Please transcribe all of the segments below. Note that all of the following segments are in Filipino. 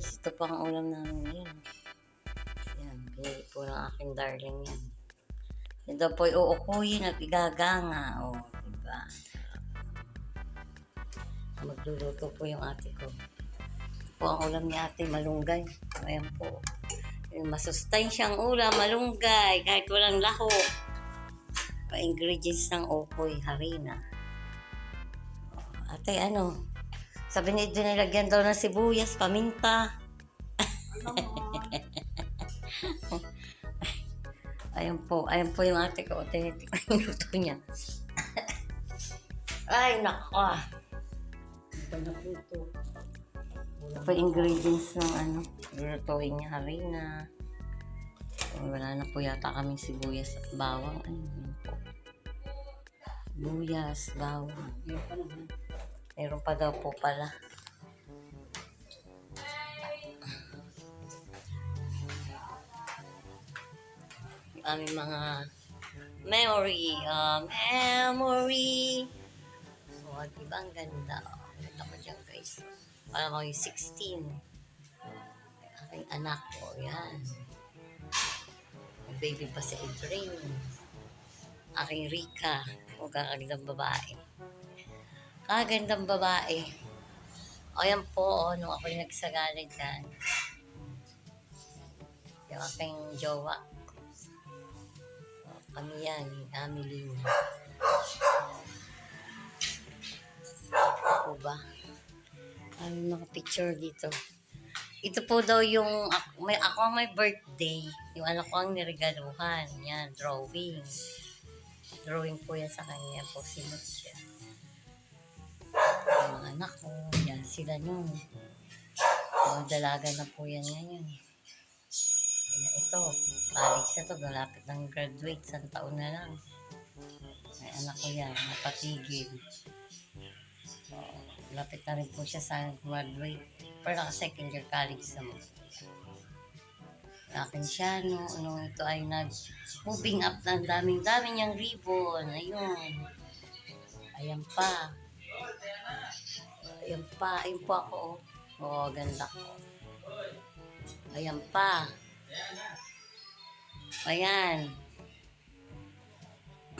guys, ito pa ang ulam namin ngayon. Yan, pinili po ng aking darling yan. Daw po uukuyin at igaganga. O, oh, diba? Magluluto po yung ate ko. Ito po ang ulam ni ate, malunggay. Ayan po. Masustansyang ulam, malunggay, kahit walang laho. Pa-ingredients ng ukoy, harina. Ate, ano? Sabi ni Ito nilagyan daw ng sibuyas, paminta. Ayun po, ayun po yung ate ko. Tinitikman yung luto niya. Ay, nako. Ito na po ito. Ito po ingredients ng ano, lulutuin niya, harina. Wala na po yata kaming sibuyas at bawang. Ano yun po? Sibuyas, bawang. Meron pa daw po pala. Yung aming mga memory. Uh, memory. So, di ba ang ganda? Oh, ganda ko dyan guys. Parang ako yung 16. Aking anak ko. Yan. May baby pa si Adrian. Aking Rika. Ang kakagandang babae. Kagandang babae. O yan po, oh, nung ako yung nagsagala dyan. Yung aking jowa. O, kami yan, family niya. Ako ba? May mga picture dito. Ito po daw yung, may, ako ang may birthday. Yung anak ko ang niregaluhan. Yan, drawing. Drawing po yan sa kanya po, sinot siya mga anak ko, yan sila nun. Mga dalaga na po yan ngayon. Yan, ito, college na to, malapit ng graduate, isang taon na lang. May anak ko yan, napatigil. So, lapit na rin po siya sa graduate. Pero naka second year college naman. Akin siya, no, nung ito ay nag-moving up na ang daming-daming niyang ribbon. Ayun. Ayan pa. Ayan pa. Ayun po ako. oh. Oh, ganda ko. Ayan pa. Ayan.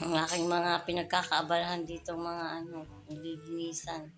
Ang aking mga pinagkakaabalahan dito mga ano, nililinisan.